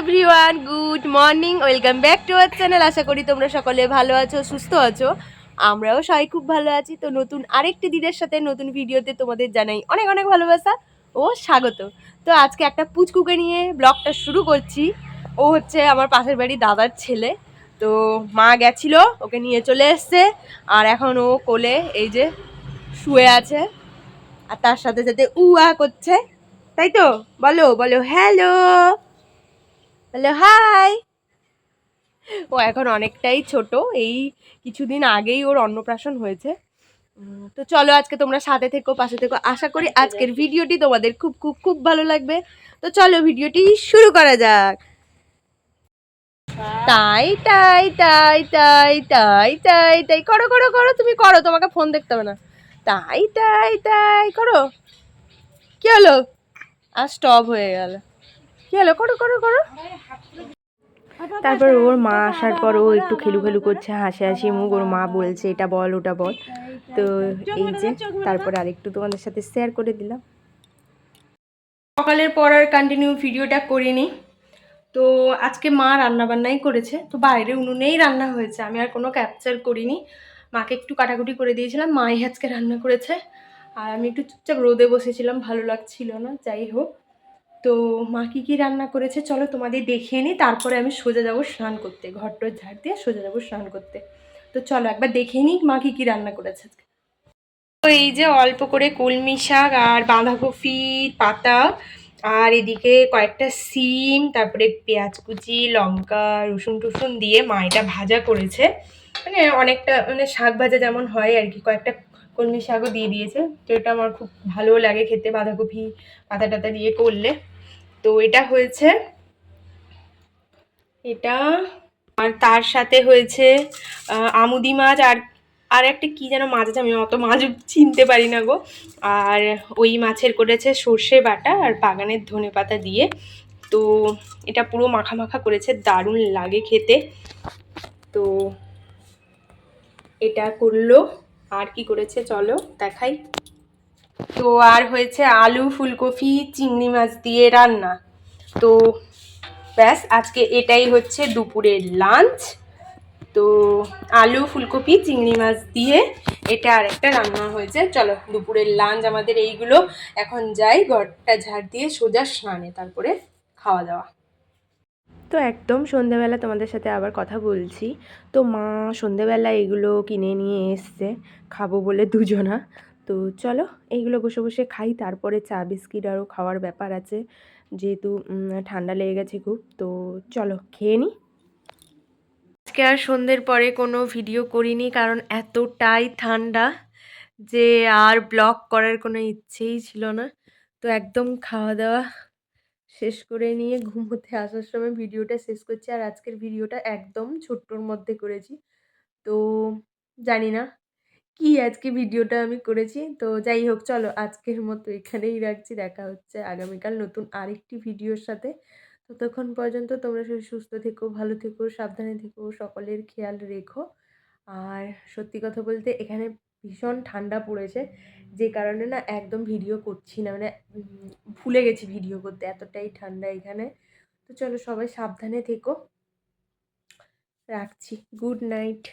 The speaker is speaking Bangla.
Everyone good morning welcome back to our channel আশা করি তোমরা সকলে ভালো আছো, সুস্থ আছো। আমরাও সবাই খুব ভালো আছি। তো নতুন আরেকটি দিদের সাথে নতুন ভিডিওতে তোমাদের জানাই অনেক অনেক ভালোবাসা ও স্বাগত। তো আজকে একটা পুচকুকে নিয়ে ব্লগটা শুরু করছি। ও হচ্ছে আমার পাশের বাড়ি দাদার ছেলে। তো মা গেছিল, ওকে নিয়ে চলে এসছে। আর এখন ও কোলে এই যে শুয়ে আছে। আর তার সাথে সাথে উয়া করছে। তাই তো? বলো বলো, হ্যালো! বলো হাই ও এখন অনেকটাই ছোট। এই কিছুদিন আগেই ওর অন্নপ্রাশন হয়েছে। তো চলো আজকে তোমরা সাথে থেকো পাশে থেকো। আশা করি আজকের ভিডিওটি তোমাদের খুব খুব খুব ভালো লাগবে। তো চলো ভিডিওটি শুরু করা যাক। তাই তাই তাই তাই তাই তাই তাই করো করো করো তুমি করো তোমাকে ফোন দেখতে হবে না। তাই তাই তাই করো। কি হলো? আর স্টপ হয়ে গেল। কি করো করো করো। তারপর ওর মা আসার পর ও একটু খেলু খেলু করছে, হাসি হাসি মুখ। ওর মা বলছে, এটা বল, ওটা বল। তো এই যে, তারপর আরেকটু তোমাদের সাথে শেয়ার করে দিলাম। সকালের পর আর কন্টিনিউ ভিডিওটা করিনি। তো আজকে মা রান্না বান্নাই করেছে। তো বাইরে উনুনেই রান্না হয়েছে। আমি আর কোনো ক্যাপচার করিনি। মাকে একটু কাটাকুটি করে দিয়েছিলাম। মাই আজকে রান্না করেছে। আর আমি একটু চুপচাপ রোদে বসেছিলাম। ভালো লাগছিল না। যাই হোক। তো মা কী কী রান্না করেছে চলো তোমাদের দেখিয়ে নিই। তারপরে আমি সোজা যাব স্নান করতে ঘরটর ঝাড় দিয়ে সোজা যাব স্নান করতে। তো চলো একবার দেখে নিই মা কী কী রান্না করেছে তো এই যে অল্প করে কলমি শাক আর বাঁধাকপি, পাতা আর এদিকে কয়েকটা সিম, তারপরে পেঁয়াজ কুচি, লঙ্কা, রসুন টুসুন দিয়ে মা এটা ভাজা করেছে। মানে অনেকটা মানে শাক ভাজা যেমন হয় আর কি, কয়েকটা কলমি শাকও দিয়ে দিয়েছে। তো এটা আমার খুব ভালো লাগে খেতে, বাঁধাকপি পাতা টাতা দিয়ে করলে। তো এটা হয়েছে এটা আর তার সাথে হয়েছে আমুদি মাছ আর আর একটা কি যেন মাছ আছে, আমি অত মাছ চিনতে পারি না গো। আর ওই মাছের করেছে সর্ষে বাটা আর বাগানের ধনে পাতা দিয়ে। তো এটা পুরো মাখা মাখা করেছে, দারুণ লাগে খেতে। তো এটা করল, আর কি করেছে চলো দেখাই। তো আর হয়েছে আলু, ফুলকপি, চিংড়ি মাছ দিয়ে রান্না। তো ব্যাস, আজকে এটাই হচ্ছে দুপুরের লাঞ্চ। তো আলু, ফুলকপি, চিংড়ি মাছ দিয়ে এটা আরেকটা রান্না হয়েছে। চলো, দুপুরের লাঞ্চ আমাদের এইগুলো। এখন যাই, ঘরটা ঝাড় দিয়ে সোজা স্নানে, তারপরে খাওয়া দাওয়া তো একদম সন্ধেবেলা তোমাদের সাথে আবার কথা বলছি। তো মা সন্ধেবেলা এগুলো কিনে নিয়ে এসছে। খাব বলে দুজনা। তো চলো এইগুলো বসে বসে খাই। তারপরে চা, বিস্কিট আরও খাওয়ার ব্যাপার আছে। যেহেতু ঠান্ডা লেগে গেছে খুব, তো চলো খেয়ে নিই আজকে আর সন্ধ্যের পরে কোনো ভিডিও করিনি, কারণ এতটাই ঠান্ডা যে আর ব্লগ করার কোনো ইচ্ছেই ছিল না। তো একদম খাওয়া দাওয়া শেষ করে নিয়ে ঘুম ঘুমোতে আসার সময় ভিডিওটা শেষ করছি। আর আজকের ভিডিওটা একদম ছোট্টর মধ্যে করেছি। তো জানি না কি আজকে ভিডিওটা আমি করেছি? তো যাই হোক, চলো আজকের মতো এখানেই রাখছি। দেখা হচ্ছে আগামীকাল নতুন আরেকটি ভিডিওর সাথে। ততক্ষণ পর্যন্ত তোমরা সুস্থ থেকো, ভালো থেকো, সাবধানে থেকো, সকলের খেয়াল রেখো। আর সত্যি কথা বলতে এখানে ভীষণ ঠান্ডা পড়েছে, যে কারণে না একদম ভিডিও করছি না। মানে ভুলে গেছি ভিডিও করতে, এতটাই ঠান্ডা এখানে। তো চলো সবাই সাবধানে থেকো। রাখছি। Good night.